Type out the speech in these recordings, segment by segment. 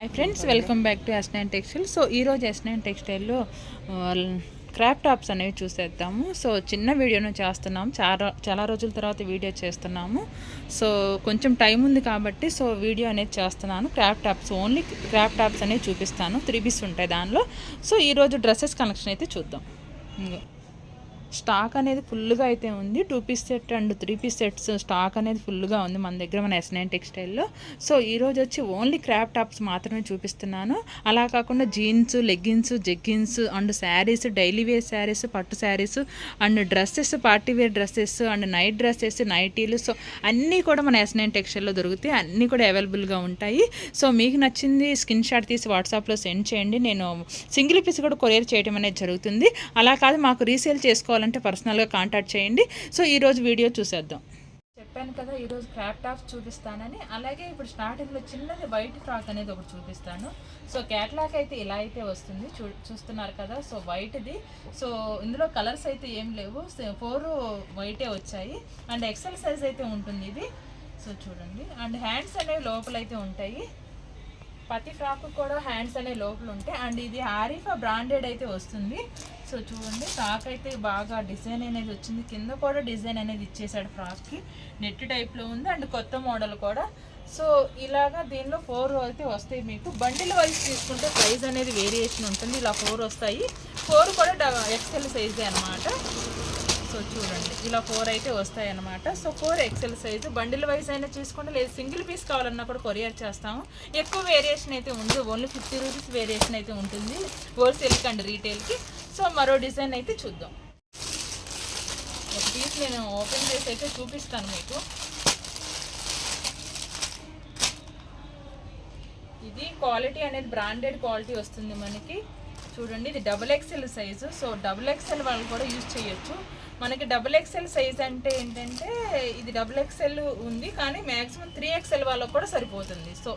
Hi friends welcome back to S nine textile so ఈరోజు S nine టెక్స్టైల్లో crop tops అనేవి చూసేద్దాము. So చిన్న వీడియోను చేస్తున్నాము. చాలా చాలా రోజుల తర్వాత వీడియో చేస్తున్నాము. సో కొంచెం టైం ఉంది కాబట్టి సో వీడియో అనేది చేస్తున్నాను. Crop tops only crop tops అనేవి చూపిస్తాను. త్రీ పీస్ ఉంటాయి దానిలో. సో ఈరోజు డ్రెస్సెస్ కలెక్షన్ అయితే చూద్దాం. స్టాక్ అనేది ఫుల్గా అయితే ఉంది. Two piece set and three piece sets stock అనేది ఫుల్గా ఉంది మన దగ్గర మన ఎస్ నైన్ టెక్స్టైల్లో. సో ఈరోజు వచ్చి ఓన్లీ క్రాప్ టాప్స్ మాత్రమే చూపిస్తున్నాను. అలా కాకుండా jeans leggings jeggings and sarees daily wear sarees పట్టు sarees and dresses party wear dresses and night dresses నైటీలు సో అన్నీ కూడా మన ఎస్ నైన్ టెక్స్టైల్లో దొరుకుతాయి. అన్నీ కూడా అవైలబుల్గా ఉంటాయి. సో మీకు నచ్చింది స్క్రీన్ షాట్ తీసి వాట్సాప్లో సెండ్ చేయండి. నేను సింగిల్ పీస్ కూడా కొరియర్ చేయడం అనేది జరుగుతుంది. అలా కాదు మాకు రీసేల్ కావాలంటే పర్సనల్గా కాంటాక్ట్ చేయండి. సో ఈరోజు వీడియో చూసేద్దాం. చెప్పాను కదా ఈరోజు క్రాప్ టాప్స్ చూపిస్తానని. అలాగే ఇప్పుడు స్టార్టింగ్లో చిన్నది వైట్ ఫ్రాక్ అనేది ఒకటి చూపిస్తాను. సో క్యాట్లాక్ అయితే ఇలా అయితే వస్తుంది. చూ చూస్తున్నారు కదా సో వైట్ది సో ఇందులో కలర్స్ అయితే ఏం లేవు. ఫోర్ వైటే వచ్చాయి. అండ్ ఎక్సెల్ సైజ్ అయితే ఉంటుంది ఇది. సో చూడండి. అండ్ హ్యాండ్స్ అనేవి లోపలైతే ఉంటాయి. ప్రతి ఫ్రాక్ కూడా హ్యాండ్స్ అనే లోపల ఉంటాయి అండ్ ఇది ఆరిఫా బ్రాండెడ్ అయితే వస్తుంది. సో చూడండి ఫ్రాక్ అయితే బాగా డిజైన్ అనేది వచ్చింది. కింద కూడా డిజైన్ అనేది ఇచ్చేసాడు ఫ్రాక్కి. నెట్ టైప్లో ఉంది అండ్ కొత్త మోడల్ కూడా. సో ఇలాగా దీనిలో ఫోర్ అయితే వస్తాయి మీకు. బండిల్ వైజ్ తీసుకుంటే ప్రైస్ అనేది వేరియేషన్ ఉంటుంది. ఇలా ఫోర్ వస్తాయి. ఫోర్ కూడా ఎక్సెల్ సైజే అనమాట సో చూడండి ఇలా ఫోర్ అయితే వస్తాయి అనమాట so four XL size bundle wise అయినా చూసుకుంటే లేదు సింగిల్ పీస్ కావాలన్నా కూడా కొరియర్ చేస్తాము. ఎక్కువ వేరియేషన్ అయితే ఉండదు ఓన్లీ ఫిఫ్టీ రూపీస్ వేరియేషన్ అయితే ఉంటుంది హోల్సేల్కి అండ్ రీటైల్కి సో మరో డిజైన్ అయితే చూద్దాం. ఒక పీస్ నేను ఓపెన్ చేసి అయితే చూపిస్తాను మీకు. ఇది క్వాలిటీ అనేది బ్రాండెడ్ క్వాలిటీ వస్తుంది మనకి. చూడండి ఇది double XL size so double XL వాళ్ళు కూడా యూజ్ చేయొచ్చు. మనకి డబుల్ ఎక్సెల్ సైజ్ అంటే ఏంటంటే ఇది డబుల్ ఎక్సెల్ ఉంది కానీ మ్యాక్సిమం త్రీ ఎక్సెల్ వాళ్ళకు కూడా సరిపోతుంది. సో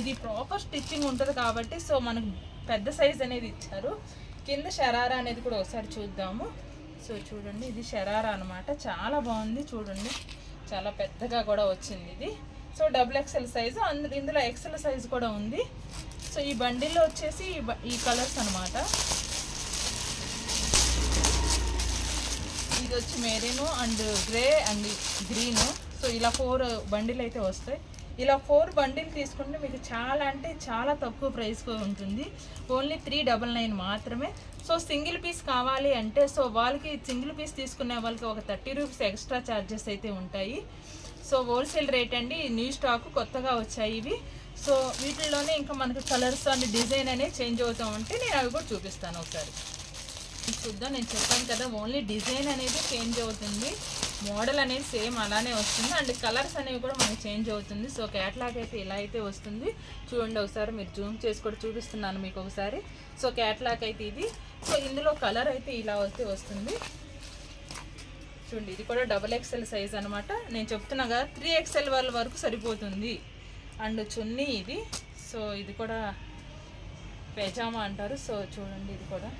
ఇది ప్రాపర్ స్టిచ్చింగ్ ఉంటుంది కాబట్టి సో మనకు పెద్ద సైజ్ అనేది ఇచ్చారు. కింద షరారా అనేది కూడా ఒకసారి చూద్దాము. సో చూడండి ఇది షరారా అనమాట చాలా బాగుంది చూడండి. చాలా పెద్దగా కూడా వచ్చింది ఇది. సో డబుల్ ఎక్సెల్ సైజు అందు ఇందులో ఎక్సెల్ సైజ్ కూడా ఉంది. సో ఈ బండిల్లో వచ్చేసి ఈ ఈ కలర్స్ అనమాట ఇది వచ్చి maroon and grey and green. So ఇలా ఫోర్ బండిల్ అయితే వస్తాయి. ఇలా ఫోర్ బండిల్ తీసుకుంటే మీకు చాలా అంటే చాలా తక్కువ ప్రైస్కి ఉంటుంది. ఓన్లీ త్రీ డబల్ నైన్ మాత్రమే. సో సింగిల్ పీస్ కావాలి అంటే సో వాళ్ళకి సింగిల్ పీస్ తీసుకునే వాళ్ళకి ఒక థర్టీ రూపీస్ ఎక్స్ట్రా ఛార్జెస్ అయితే ఉంటాయి. సో హోల్సేల్ రేట్ అండి. న్యూ స్టాక్ కొత్తగా వచ్చాయి ఇవి. సో వీటిల్లోనే ఇంకా మనకి కలర్స్ అండ్ డిజైన్ అనేది చేంజ్ అవుతూ ఉంటే నేను అవి కూడా చూపిస్తాను ఒకసారి. చూద్దాం. నేను చెప్పాను కదా ఓన్లీ డిజైన్ అనేది చేంజ్ అవుతుంది. మోడల్ అనేది సేమ్ అలానే వస్తుంది. అండ్ కలర్స్ అనేవి కూడా మనకి చేంజ్ అవుతుంది. సో క్యాట్లాగ్ అయితే ఇలా అయితే వస్తుంది. చూడండి ఒకసారి మీరు జూమ్ చేసి కూడా చూపిస్తున్నాను మీకు ఒకసారి. సో క్యాట్లాగ్ అయితే ఇది. సో ఇందులో కలర్ అయితే ఇలా అయితే వస్తుంది. చూడండి ఇది కూడా డబుల్ ఎక్స్ఎల్ సైజ్ అనమాట నేను చెప్తున్నాగా త్రీ ఎక్స్ఎల్ వాళ్ళ వరకు సరిపోతుంది. అండ్ చున్నీ ఇది. సో ఇది కూడా పెజామా అంటారు. సో చూడండి ఇది కూడా.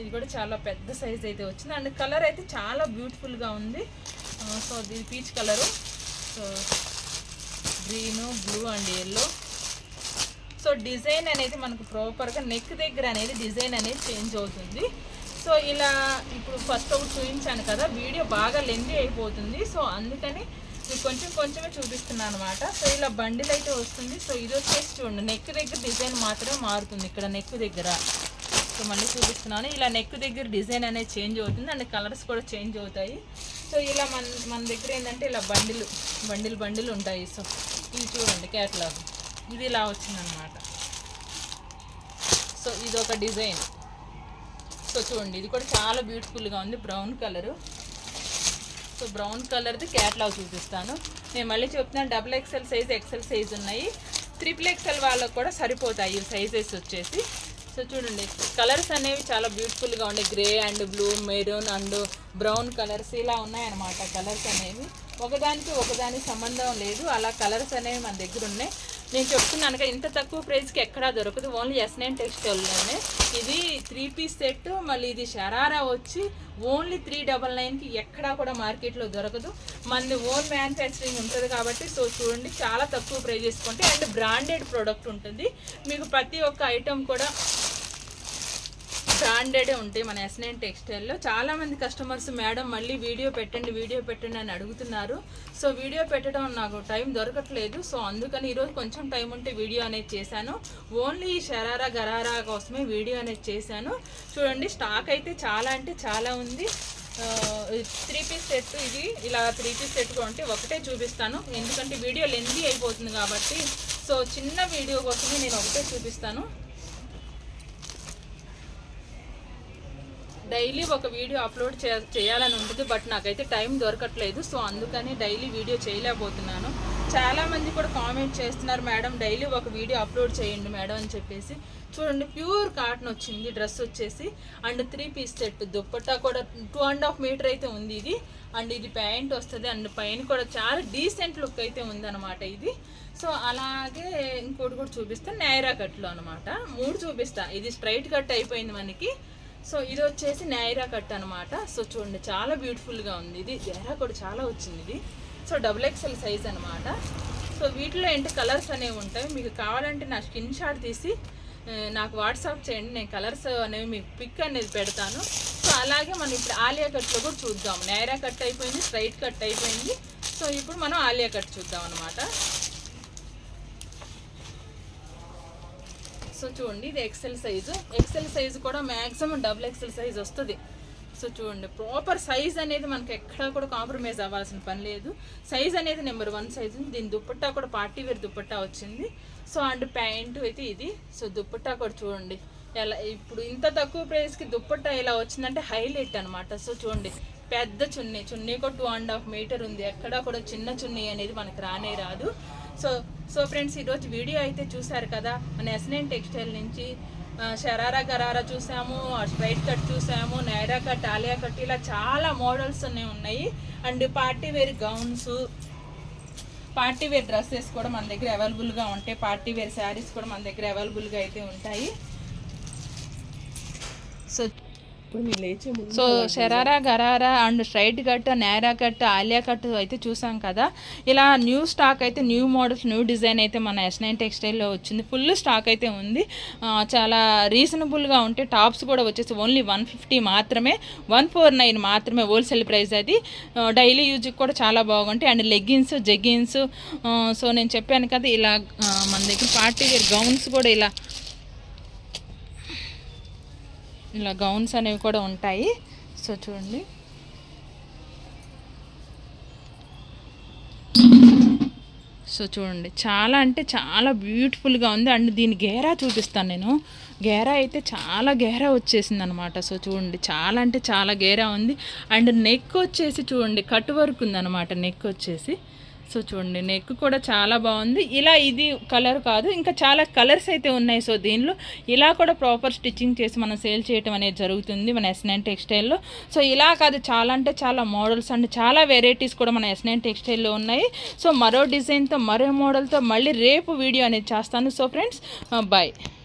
ఇది కూడా చాలా పెద్ద సైజ్ అయితే వచ్చింది. అండ్ కలర్ అయితే చాలా బ్యూటిఫుల్గా ఉంది. సో ఇది peach colour so green blue and yellow so design అనేది మనకు ప్రాపర్గా నెక్ దగ్గర అనేది డిజైన్ అనేది చేంజ్ అవుతుంది. సో ఇలా ఇప్పుడు ఫస్ట్ ఒకటి చూపించాను కదా వీడియో బాగా లెందీ అయిపోతుంది. సో అందుకని మీకు కొంచెం కొంచెమే చూపిస్తున్నాను అనమాట సో ఇలా బండిల్ అయితే వస్తుంది. సో ఇది వచ్చేసి చూడండి నెక్ దగ్గర డిజైన్ మాత్రమే మారుతుంది. ఇక్కడ నెక్ దగ్గర. సో మళ్ళీ చూపిస్తున్నాను. ఇలా నెక్ దగ్గర డిజైన్ అనేది చేంజ్ అవుతుంది. అండ్ కలర్స్ కూడా చేంజ్ అవుతాయి. సో ఇలా మన మన దగ్గర ఏంటంటే ఇలా బండిలు బండిలు బండిలు ఉంటాయి. సో ఇది చూడండి క్యాట్లాగ్ ఇది ఇలా వచ్చిందనమాట సో ఇది ఒక డిజైన్ సో చూడండి ఇది కూడా చాలా బ్యూటిఫుల్గా ఉంది. బ్రౌన్ కలరు సో బ్రౌన్ కలర్ది క్యాట్లాగ్ చూపిస్తాను. నేను మళ్ళీ చెప్తున్నాను double XL size XL size ఉన్నాయి. త్రిపుల్ ఎక్స్ఎల్ వాళ్ళకు కూడా సరిపోతాయి సైజెస్ వచ్చేసి. సో చూడండి కలర్స్ అనేవి చాలా బ్యూటిఫుల్గా ఉన్నాయి grey and blue maroon and brown colours ఇలా ఉన్నాయన్నమాట కలర్స్ అనేవి. ఒకదానికి ఒకదానికి సంబంధం లేదు అలా కలర్స్ అనేవి మన దగ్గర ఉన్నాయి. నేను చెప్తున్నాను కదా ఇంత తక్కువ ప్రైస్కి ఎక్కడా దొరకదు. ఓన్లీ ఎస్ నైన్ టెక్స్టైల్లోనే. ఇది త్రీ పీస్ సెట్ మళ్ళీ ఇది షరారా వచ్చి ఓన్లీ త్రీ డబల్ నైన్కి ఎక్కడా కూడా మార్కెట్లో దొరకదు. మనది ఓన్ మ్యానుఫ్యాక్చరింగ్ ఉంటుంది కాబట్టి సో చూడండి చాలా తక్కువ ప్రైస్ చేసుకుంటే అండ్ బ్రాండెడ్ ప్రోడక్ట్ ఉంటుంది. మీకు ప్రతి ఒక్క ఐటెం కూడా బ్రాండెడే ఉంటాయి మన ఎస్నైన్ టెక్స్టైల్లో చాలామంది కస్టమర్స్ మేడం మళ్ళీ వీడియో పెట్టండి వీడియో పెట్టండి అని అడుగుతున్నారు. సో వీడియో పెట్టడం నాకు టైం దొరకట్లేదు. సో అందుకని ఈరోజు కొంచెం టైం ఉంటే వీడియో అనేది చేశాను. ఓన్లీ షరారా గరారా కోసమే వీడియో అనేది చేశాను. చూడండి స్టాక్ అయితే చాలా అంటే చాలా ఉంది. త్రీ పీస్ సెట్ ఇది ఇలా త్రీ పీస్ సెట్ ఉంటే ఒకటే చూపిస్తాను. ఎందుకంటే వీడియో లెందీ అయిపోతుంది కాబట్టి. సో చిన్న వీడియో కోసమే నేను ఒకటే చూపిస్తాను. డైలీ ఒక వీడియో అప్లోడ్ చే చేయాలని ఉంటుంది బట్ నాకైతే టైం దొరకట్లేదు. సో అందుకని డైలీ వీడియో చేయలేకపోతున్నాను. చాలా మంది కూడా కామెంట్ చేస్తున్నారు మేడం డైలీ ఒక వీడియో అప్లోడ్ చేయండి మేడం అని చెప్పేసి. చూడండి ప్యూర్ కాటన్ వచ్చింది డ్రెస్ వచ్చేసి. And three piece set dupatta కూడా టూ అండ్ హాఫ్ మీటర్ అయితే ఉంది ఇది. అండ్ ఇది ప్యాంట్ వస్తుంది అండ్ పైన కూడా చాలా డీసెంట్ లుక్ అయితే ఉందన్నమాట ఇది. సో అలాగే ఇంకోటి కూడా చూపిస్తాను నైరా కట్లో అనమాట మూడు చూపిస్తా. ఇది స్ట్రైట్ కట్ అయిపోయింది మనకి. సో ఇది వచ్చేసి నైరా కట్ అనమాట సో చూడండి చాలా బ్యూటిఫుల్గా ఉంది ఇది. ఎరా కూడా చాలా వచ్చింది ఇది. సో డబుల్ ఎక్స్ఎల్ సైజ్ అనమాట సో వీటిలో ఏంటి కలర్స్ అనేవి ఉంటాయి. మీకు కావాలంటే నా స్కిన్ షాట్ తీసి నాకు వాట్సాప్ చేయండి. నేను కలర్స్ అనేవి మీకు పిక్ అనేది పెడతాను. సో అలాగే మనం ఇప్పుడు ఆలియా కట్లో కూడా చూద్దాం. నైరా కట్ అయిపోయింది స్ట్రైట్ కట్ అయిపోయింది. సో ఇప్పుడు మనం ఆలియా కట్ చూద్దాం అనమాట సో చూడండి ఇది ఎక్సెల్ సైజు ఎక్సెల్ సైజు కూడా మ్యాక్సిమం డబుల్ ఎక్సెల్ సైజ్ వస్తుంది. సో చూడండి ప్రాపర్ సైజ్ అనేది మనకి ఎక్కడా కూడా కాంప్రమైజ్ అవ్వాల్సిన పని లేదు. సైజ్ అనేది నెంబర్ వన్ సైజు దీని దుప్పట్టా కూడా పార్టీ వేర్ దుప్పట్టా వచ్చింది. సో అండ్ ప్యాంటు అయితే ఇది. సో దుప్పట్టా కూడా చూడండి ఎలా ఇప్పుడు ఇంత తక్కువ ప్రైస్కి దుప్పట్టా ఇలా వచ్చిందంటే హైలైట్ అనమాట సో చూడండి పెద్ద చున్నీ చున్నీ కూడా టూ అండ్ హాఫ్ మీటర్ ఉంది. ఎక్కడా కూడా చిన్న చున్నీ అనేది మనకి రానే రాదు. సో సో ఫ్రెండ్స్ ఈరోజు వీడియో అయితే చూశారు కదా? మన ఎస్ఎన్ టెక్స్టైల్ నుంచి షరారా గరారా చూసాము స్ట్రైట్ కట్ చూసాము నైరా కట్ ఆలియా కట్ ఇలా చాలా మోడల్స్ అనేవి ఉన్నాయి. And party wear gowns party wear dresses కూడా మన దగ్గర అవైలబుల్గా ఉంటాయి. పార్టీ వేర్ శారీస్ కూడా మన దగ్గర అవైలబుల్గా అయితే ఉంటాయి. So so sharara gharara and straight cut Naira cut Alia cut అయితే చూసాం కదా. ఇలా న్యూ స్టాక్ అయితే న్యూ మోడల్స్ న్యూ డిజైన్ అయితే మన ఎస్ నైన్ టెక్స్టైల్లో వచ్చింది. ఫుల్ స్టాక్ అయితే ఉంది. చాలా రీజనబుల్గా ఉంటే టాప్స్ కూడా వచ్చేసి ఓన్లీ వన్ ఫిఫ్టీ మాత్రమే. వన్ ఫోర్ నైన్ మాత్రమే హోల్సేల్ ప్రైస్ అది. డైలీ యూజ్కి కూడా చాలా బాగుంటాయి. అండ్ లెగ్గిన్స్ జెగ్గిన్స్ సో నేను చెప్పాను కదా ఇలా మన దగ్గర పార్టీ వేర్ గౌన్స్ కూడా ఇలా ఇలా గౌన్స్ అనేవి కూడా ఉంటాయి. సో చూడండి. సో చూడండి. చాలా అంటే చాలా బ్యూటిఫుల్గా ఉంది. అండ్ దీని గేరా చూపిస్తాను నేను. గేరా అయితే చాలా గేరా వచ్చేసింది అనమాట సో చూడండి. చాలా అంటే చాలా గేరా ఉంది. అండ్ నెక్ వచ్చేసి చూడండి. కట్ వర్క్ ఉందన్నమాట నెక్ వచ్చేసి. సో చూడండి నెక్ కూడా చాలా బాగుంది. ఇలా ఇది కలర్ కాదు ఇంకా చాలా కలర్స్ అయితే ఉన్నాయి. సో దీనిలో ఇలా కూడా ప్రాపర్ స్టిచ్చింగ్ చేసి మనం సేల్ చేయడం అనేది జరుగుతుంది మన ఎస్ టెక్స్టైల్లో సో ఇలా కాదు చాలా అంటే చాలా మోడల్స్ అండ్ చాలా వెరైటీస్ కూడా మన ఎస్ నైన్ టెక్స్టైల్లో ఉన్నాయి. సో మరో డిజైన్తో మరో మోడల్తో మళ్ళీ రేపు వీడియో అనేది చేస్తాను. So friends bye uh,